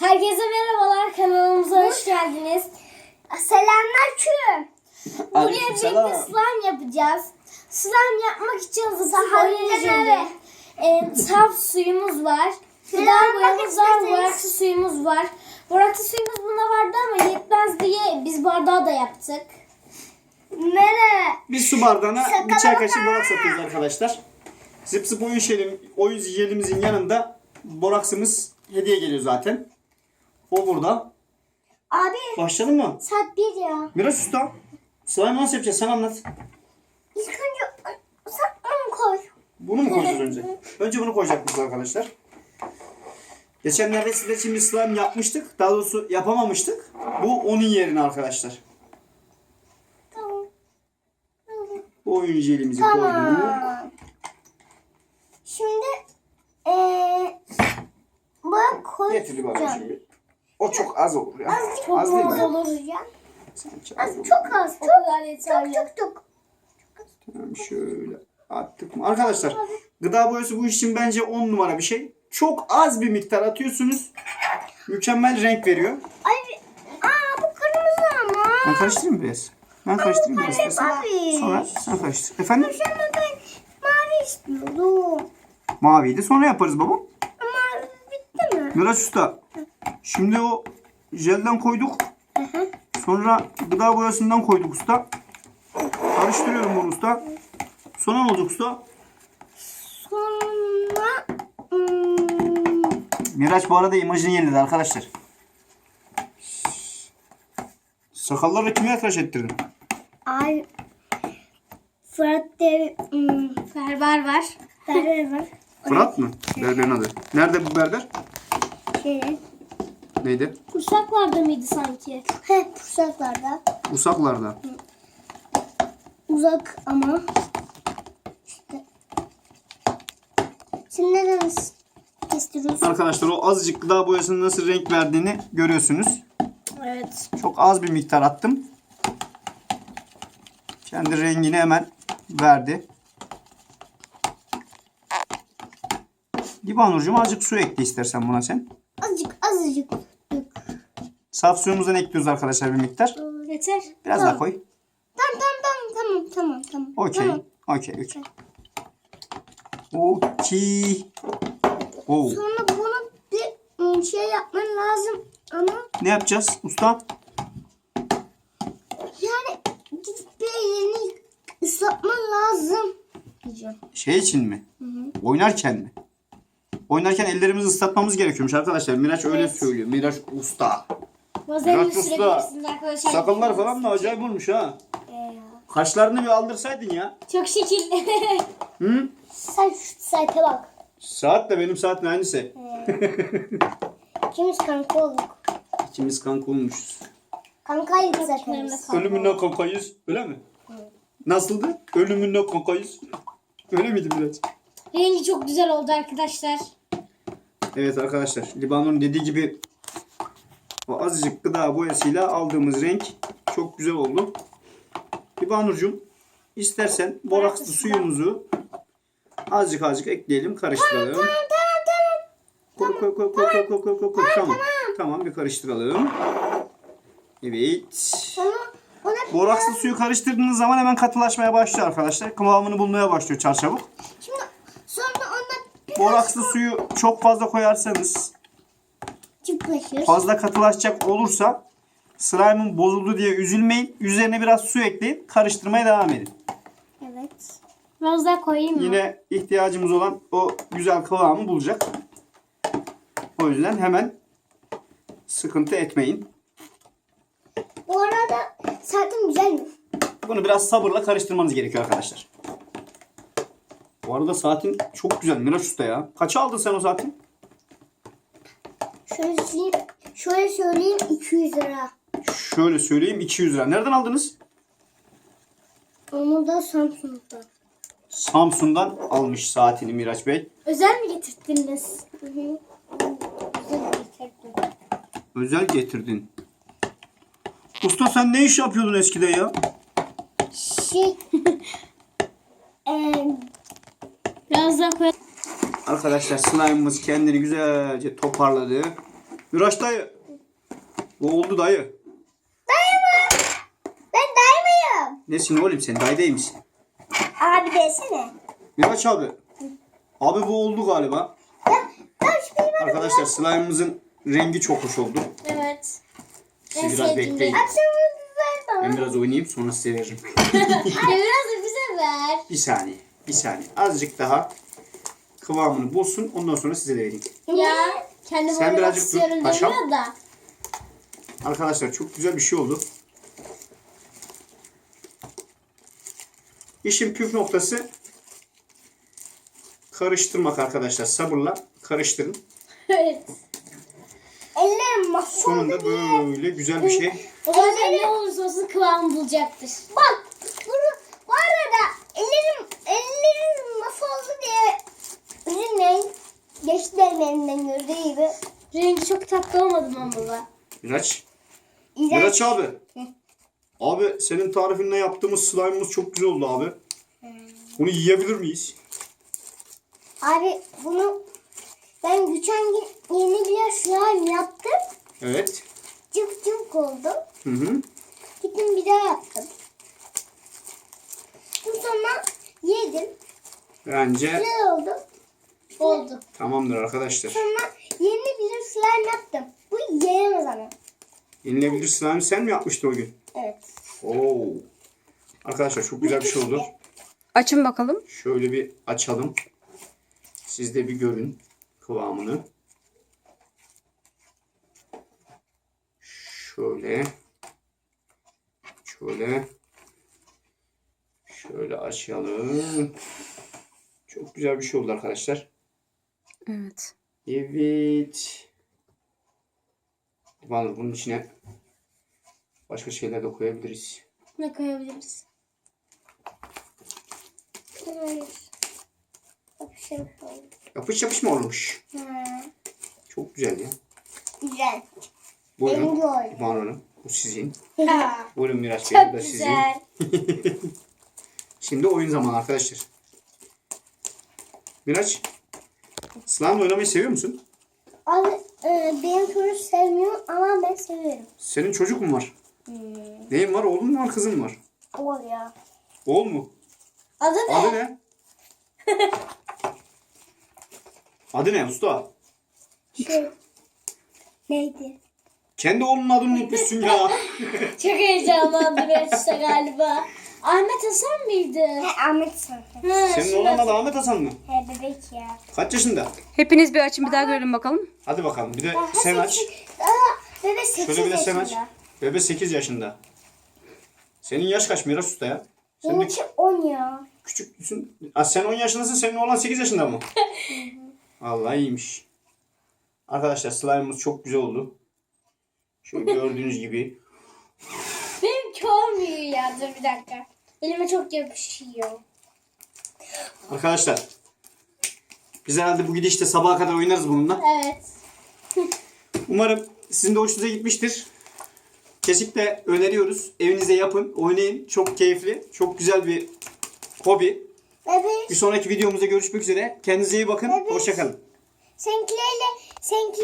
Herkese merhabalar kanalımıza hoş geldiniz. Selamlar küm. Buraya birlikte slime yapacağız. Slime yapmak için orijinali. Ee, saf suyumuz var. Gıda boyamız var, boraksı suyumuz var. Boraksı suyumuz bunda vardı ama yetmez diye biz bardağı da yaptık. Merhaba. Biz su bardağına bir çay kaşığı borak satıyoruz arkadaşlar. Zıp zıp oyun şeyim, oyun jelimizin yanında boraksımız hediye geliyor zaten. O burada. Abi Başlayalım mı? saat bir ya. Miraç Usta. Slime nasıl yapacağız? Sen anlat. İlk önce sen onu koy. Bunu mu koyacağız önce? Önce bunu koyacakmışız arkadaşlar. Geçenlerde sizler için bir slime yapmıştık. Daha doğrusu yapamamıştık. Bu onun yerine arkadaşlar. Tamam. Bu oyun jelimizi koyduk. Tamam. Şimdi eee bana koy. Getir bana şimdi. O çok az olur ya. Az değil az mi? olur ya. Sanki az Az, olur. çok az. O Çok kadar yeterli. çok çok çok. Tamam şöyle attık mı? Arkadaşlar gıda boyası bu iş için bence 10 numara bir şey. Çok az bir miktar atıyorsunuz. Mükemmel renk veriyor. Ay aa bu kırmızı ama. Ben karıştırayım biraz? Ben karıştırayım biraz? Abi. Sonra sen karıştır. Efendim? Ama ben mavi istiyordum. Maviyi de sonra yaparız baba. Ama bitti mi? Miraç Usta. Şimdi o jelden koyduk. Sonra gıda boyasından koyduk usta. Karıştırıyorum bunu usta. Sonra ne olacak usta? Sonra hmm, Miraç bu arada imajını yeniledi arkadaşlar. Sakalları kime tıraş ettirdin? ay Fırat de hmm, Berber var. berber var. Fırat mı? Berberin adı. Nerede bu berber? Şey, Neydi? Kursaklarda mıydı sanki? he pusaklarda. Usaklar'da. Uzak ama işte. Şimdi neden kestiriyorsun? Arkadaşlar o azıcık gıda boyasının nasıl renk verdiğini görüyorsunuz. Evet. Çok az bir miktar attım. Kendi rengini hemen verdi. Libanurcuğum azıcık su ekle istersen buna sen. Azıcık azıcık. Saf suyumuzdan ekliyoruz arkadaşlar bir miktar. Yeter. Biraz daha koy. Tamam tamam tamam tamam tamam. Okey. Tamam. Okey. Okey. Okey. Oo. Sonra bunu bir ım, şey yapman lazım ama Ne yapacağız usta? yani gidip bir yerini ıslatman lazım. Diyeceğim. Şey için mi? Oynarken mi? Oynarken ellerimizi ıslatmamız gerekiyormuş arkadaşlar. Miraç öyle Evet. söylüyor. Miraç usta. Vazelin Murat Usta. sürebilirsiniz arkadaşlar. Sakallar falan da acayip olmuş ha. Ee, Kaşlarını bir aldırsaydın ya. Çok şekil. Hı? sen şu saate bak. Saat de benim saatle aynısı. İkimiz kanka olduk. İkimiz kanka olmuşuz. Kankaydık zaten biz. Ölümünden kankayız. Öyle mi? Nasıldı? Ölümünden kankayız. Öyle miydi biraz? Rengi çok güzel oldu arkadaşlar. Evet arkadaşlar. Libanur'un dediği gibi bu azıcık gıda boyasıyla aldığımız renk çok güzel oldu. İbanurcuğum istersen borakslı suyumuzu azıcık azıcık ekleyelim, karıştıralım. Tamam, tamam, tamam. Koy, koy, koy, koy, koy, koy, koy. Tamam. Tamam bir karıştıralım. Evet. Borakslı suyu karıştırdığınız zaman hemen katılaşmaya başlıyor arkadaşlar. Kıvamını bulmaya başlıyor çarçabuk. Şimdi sonra ona Borakslı suyu çok fazla koyarsanız çıplaşır. fazla katılaşacak olursa slime'ın bozuldu diye üzülmeyin. Üzerine biraz su ekleyin. Karıştırmaya devam edin. Evet. Biraz daha koyayım mı? Yine ihtiyacımız olan o güzel kıvamı bulacak. O yüzden hemen sıkıntı etmeyin. Bu arada saatin güzel mi? Bunu biraz sabırla karıştırmanız gerekiyor arkadaşlar. Bu arada saatin çok güzel. Miraç Usta ya. Kaça aldın sen o saatin? Şöyle söyleyeyim, şöyle söyleyeyim 200 lira. Şöyle söyleyeyim 200 lira. Nereden aldınız? Onu da Samsung'da. Samsun'dan almış saatini Miraç Bey. Özel mi getirdiniz? Hı hı. Güzel getirdim. Özel getirdin. Usta sen ne iş yapıyordun eskiden ya? Şey. eee Biraz daha koy. Arkadaşlar slime'ımız kendini güzelce toparladı. Miraç dayı. Bu oldu dayı. Dayı mı? Ben dayı mıyım? Nesin oğlum sen dayı değil misin? Abi desene. Miraç abi. Abi bu oldu galiba. Ya, ya Arkadaşlar slime'ımızın rengi çok hoş oldu. Evet. Siz En biraz sevdiğim bekleyin. bana. Ben biraz oynayayım sonra size veririm. Biraz da bize ver. Bir saniye. Bir saniye. Azıcık daha kıvamını bulsun. Ondan sonra size de vereyim. Ya kendim Sen birazcık dur, istiyorum paşam. demiyor da. Arkadaşlar çok güzel bir şey oldu. İşin püf noktası karıştırmak arkadaşlar. Sabırla karıştırın. Evet. Ellerim mahvoldu Sonunda diye. böyle güzel bir şey. O zaman ne olursa olsun kıvamı bulacaktır. Bak bunu bu arada ellerim ellerim mahvoldu diye üzülmeyin. Geçti ellerinden gördüğü gibi. Rengi çok tatlı olmadı mı baba? Miraç. İğrenç. Miraç abi. Abi senin tarifinle yaptığımız slime'ımız çok güzel oldu abi. Bunu yiyebilir miyiz? Abi bunu ben geçen gün yeni bir slime yaptım. Evet. Cıvık cıvık oldu. Hı hı. Gittim bir daha yaptım. Bu sonra yedim. Bence Güzel oldu. Oldu. tamamdır arkadaşlar. Sonra slime yaptım. Bu yenemez ama. Yenilebilir slime sen mi yapmıştın o gün? Evet. Oo. Arkadaşlar çok güzel bir şey oldu. Açın bakalım. Şöyle bir açalım. Siz de bir görün kıvamını. Şöyle. Şöyle. Şöyle açalım. Çok güzel bir şey oldu arkadaşlar. Evet. Evet. Bana bunun içine başka şeyler de koyabiliriz. Ne koyabiliriz? Hayır. Yapışım oldu. Yapış yapış mı olmuş? Ha, Çok güzel ya. Güzel. Buyurun. Rengi oydu. İvan Hanım. Bu sizin. Ha, Buyurun Miraç Bey. Bu çok da sizin. güzel. Şimdi oyun zamanı arkadaşlar. Miraç. Slime oynamayı seviyor musun? Abi e, benim çocuk sevmiyor ama ben seviyorum. Senin çocuk mu var? Hmm. Neyin var? Oğlun mu var? Kızın mı var? Ol ya. Oğul mu? Adı ne? Adı ne? Adı ne usta? Şey. Neydi? Kendi oğlunun adını unutmuşsun ya. Çok heyecanlandı Mesut'a galiba. Ahmet Hasan mıydı? He Ahmet Sanat. Ha, Senin oğlanın adı Ahmet Hasan mı? He bebek ya. Kaç yaşında? Hepiniz bir açın bir daha görelim bakalım. Hadi bakalım. Bir de Daha sen aç. sekiz- Daha bebek 8 Şöyle bir de sen aç. yaşında. Bebe 8 yaşında. Senin yaş kaç Miraç Usta ya? Sen de Benimki 10 ya. küçüksün. Aa, sen 10 yaşındasın. Senin oğlan 8 yaşında mı? Allah iyiymiş. Arkadaşlar slime'ımız çok güzel oldu. Şöyle gördüğünüz gibi. Benimki olmuyor ya. Dur bir dakika. Elime çok yapışıyor. Arkadaşlar. Biz herhalde bu gidişte sabaha kadar oynarız bununla. Evet. Umarım sizin de hoşunuza gitmiştir. Kesinlikle öneriyoruz. Evinize yapın, oynayın. Çok keyifli, çok güzel bir hobi. Bebek Bir sonraki videomuzda görüşmek üzere. Kendinize iyi bakın. Evet. Hoşçakalın. seninkilerle seninki